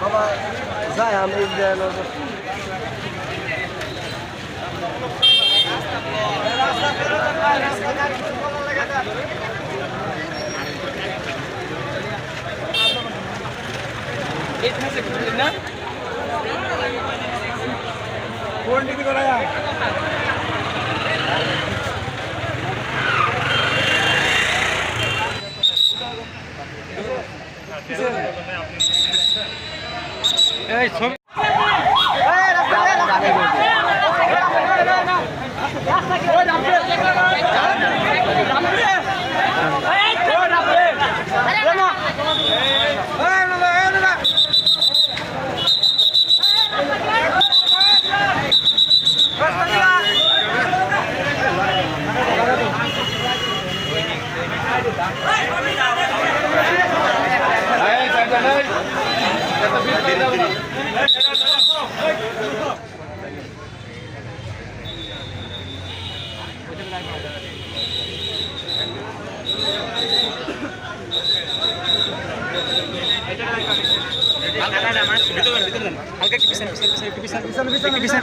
বাবা যাই আমি দেন কোন দিকে করা যায় এই ছবি Hey, let me know.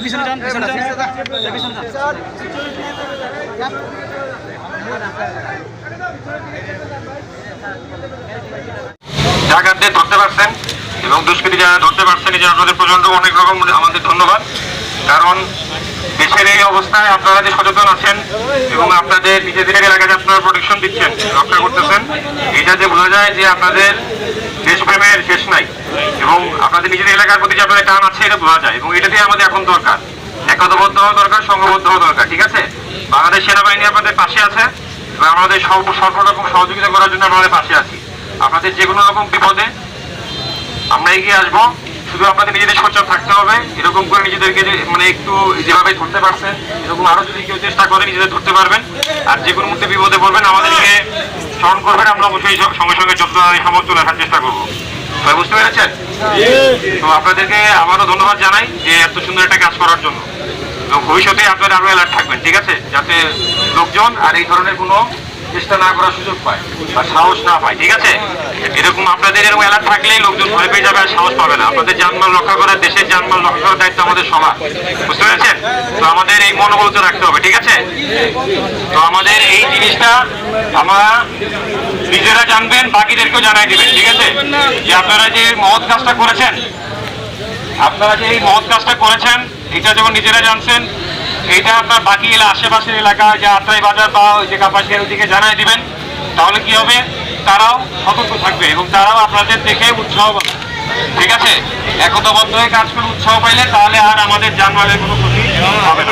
পিছনে ডাকাতদের ধরতে পারছেন এবং দুষ্কৃতী যারা ধরতে পারছেন এই যে আপনাদের প্রচণ্ড অনেক রকম আমাদের ধন্যবাদ। কারণ দেশের এই অবস্থায় আপনারা যে সচেতন আছেন এবং আপনাদের নিজেদের এলাকায় আপনারা প্রোটেকশন দিচ্ছেন, রক্ষা করতেছেন, এটা যে বোঝা যায় যে আপনাদের দেশপ্রেমের শেষ নাই এবং আপনাদের নিজেদের এলাকার প্রতি যে আপনাদের টান আছে, এটা বোঝা যায় এবং এটাতে আমাদের এখন দরকার। একতাবদ্ধ হওয়া দরকার, সংঘবদ্ধ হওয়া দরকার, ঠিক আছে? বাংলাদেশ সেনাবাহিনী আপনাদের পাশে আছে এবং আমাদের সর্ব সর্ব রকম সহযোগিতা করার জন্য আমাদের পাশে আছি। আপনাদের যে কোনো রকম বিপদে আমরা এগিয়ে আসব। শুধু আপনাদের নিজেদের সোচ্চার থাকতে হবে। এরকম করে নিজেদেরকে মানে একটু যেভাবে ধরতে পারছেন, এরকম আরও যদি কেউ চেষ্টা করে নিজেদের ধরতে পারবেন। আর যে কোনো মুহূর্তে বিপদে পড়বেন, আমাদেরকে স্মরণ করবেন। আমরা অবশ্যই সঙ্গে সঙ্গে যত সামর্থ্য রাখার চেষ্টা করব। সবাই বুঝতে পেরেছেন? তো আপনাদেরকে আবারও ধন্যবাদ জানাই যে এত সুন্দর একটা কাজ করার জন্য। এবং ভবিষ্যতে আপনারা আরও অ্যালার্ট থাকবেন, ঠিক আছে? যাতে লোকজন আর এই ধরনের কোনো চেষ্টা না করার সুযোগ পায় বা সাহস না পায়, ঠিক আছে? এরকম আপনাদের এরকম অ্যালার্ট থাকলেই লোকজন ভয় পেয়ে যাবে আর সাহস পাবে না। আপনাদের জানমাল রক্ষা করার দেশের জানমাল রক্ষা করার দায়িত্ব আমাদের সবার। বুঝতে পেরেছেন? তো আমাদের এই মনোবল তো রাখতে হবে, ঠিক আছে? তো আমাদের এই জিনিসটা আমরা নিজেরা জানবেন, বাকিদেরকেও জানাই দিবেন, ঠিক আছে? যে আপনারা যে মহৎ কাজটা করেছেন, আপনারা যে এই মহৎ কাজটা করেছেন, এটা যখন নিজেরা জানছেন এইটা আপনার বাকি এলাকা আশেপাশের এলাকা যে আত্রাই বাজার বা ওই যে কাপাসিয়ার ওদিকে জানাই দিবেন, তাহলে কি হবে? তারাও সতর্ক থাকবে এবং তারাও আপনাদের দেখে উৎসাহ পাবে। ঠিক আছে? একতাবদ্ধ হয়ে কাজ করে উৎসাহ পাইলে তাহলে আর আমাদের যানবাহনের কোনো ক্ষতি হবে না।